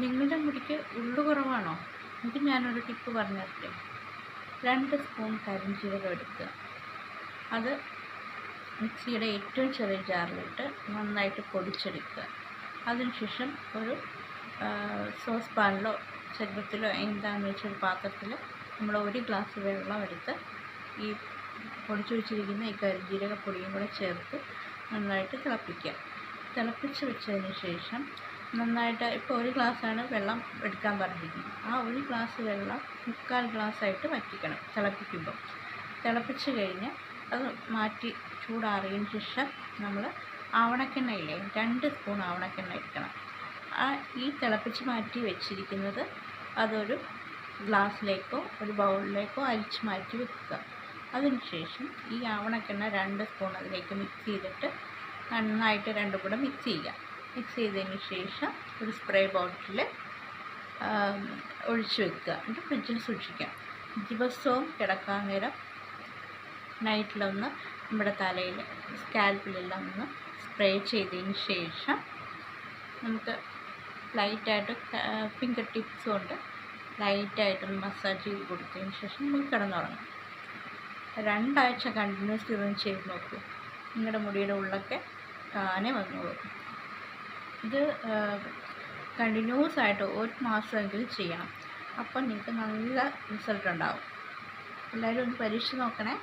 നിങ്ങളുടെ മുടിക്ക് ഉള്ളു കുറവാണോ? എങ്കിൽ ഞാനൊരു ടിപ്പ് പറഞ്ഞു തരട്ടെ രണ്ട് സ്പൂൺ കരിഞ്ചീരകം എടുക്കുക. അത് മിക്സിയുടെ ഏറ്റവും ചെറിയ ജാറിലിട്ട് നന്നായിട്ട് പൊടിച്ചെടുക്കുക. അതിനുശേഷം ഒരു സോസ് പാനിലോ ചെറുപ്പത്തിലോ എന്താണെന്ന് വെച്ചൊരു പാത്രത്തിൽ നമ്മൾ ഒരു ഗ്ലാസ് വെള്ളം എടുത്ത് ഈ പൊടിച്ചു വെച്ചിരിക്കുന്ന ഈ പൊടിയും കൂടെ ചേർത്ത് നന്നായിട്ട് തിളപ്പിക്കുക. തിളപ്പിച്ച് വെച്ചതിന് ശേഷം നന്നായിട്ട് ഇപ്പോൾ ഒരു ഗ്ലാസ്സാണ് വെള്ളം എടുക്കാൻ പറഞ്ഞിരിക്കുന്നത്. ആ ഒരു ഗ്ലാസ് വെള്ളം മുക്കാൽ ഗ്ലാസ്സായിട്ട് വറ്റിക്കണം തിളപ്പിക്കുമ്പോൾ തിളപ്പിച്ച് കഴിഞ്ഞ് അത് മാറ്റി ചൂടാറിയതിന് ശേഷം നമ്മൾ ആവണക്കെണ്ണയില്ലേ രണ്ട് സ്പൂൺ ആവണക്കെണ്ണ എടുക്കണം. ആ ഈ തിളപ്പിച്ച് മാറ്റി വെച്ചിരിക്കുന്നത് അതൊരു ഗ്ലാസ്സിലേക്കോ ഒരു ബൗളിലേക്കോ അരിച്ച് മാറ്റി വെക്കുക. അതിനുശേഷം ഈ ആവണക്കെണ്ണ രണ്ട് സ്പൂൺ അതിലേക്ക് മിക്സ് ചെയ്തിട്ട് നന്നായിട്ട് രണ്ടും കൂടെ മിക്സ് ചെയ്യുക. മിക്സ് ചെയ്തതിന് ശേഷം ഒരു സ്പ്രേ ബോട്ടിൽ ഒഴിച്ചു വെക്കുക. എന്നിട്ട് ഫ്രിഡ്ജിൽ സൂക്ഷിക്കാം. ദിവസവും കിടക്കാൻ നേരം നൈറ്റിലൊന്ന് നമ്മുടെ തലയിൽ സ്കാൽപ്പിലെല്ലാം ഒന്ന് സ്പ്രേ ചെയ്തതിന് ശേഷം നമുക്ക് ലൈറ്റായിട്ട് ഫിംഗർ ടിപ്സ് കൊണ്ട് ലൈറ്റായിട്ടൊന്ന് മസാജ് ചെയ്ത് കൊടുത്തതിന് ശേഷം നമുക്ക് കിടന്നുറങ്ങാം. രണ്ടാഴ്ച കണ്ടിന്യൂസ് ഇതൊന്ന് ചെയ്ത് നോക്കൂ. നിങ്ങളുടെ മുടിയുടെ ഉള്ളൊക്കെ താനെ വന്നോളും. ഇത് കണ്ടിന്യൂസ് ആയിട്ട് ഒരു മാസമെങ്കിലും ചെയ്യണം. അപ്പം നിങ്ങൾക്ക് നല്ല റിസൾട്ട് ഉണ്ടാവും. എല്ലാവരും ഒന്ന് പരീക്ഷിച്ച് നോക്കണേ.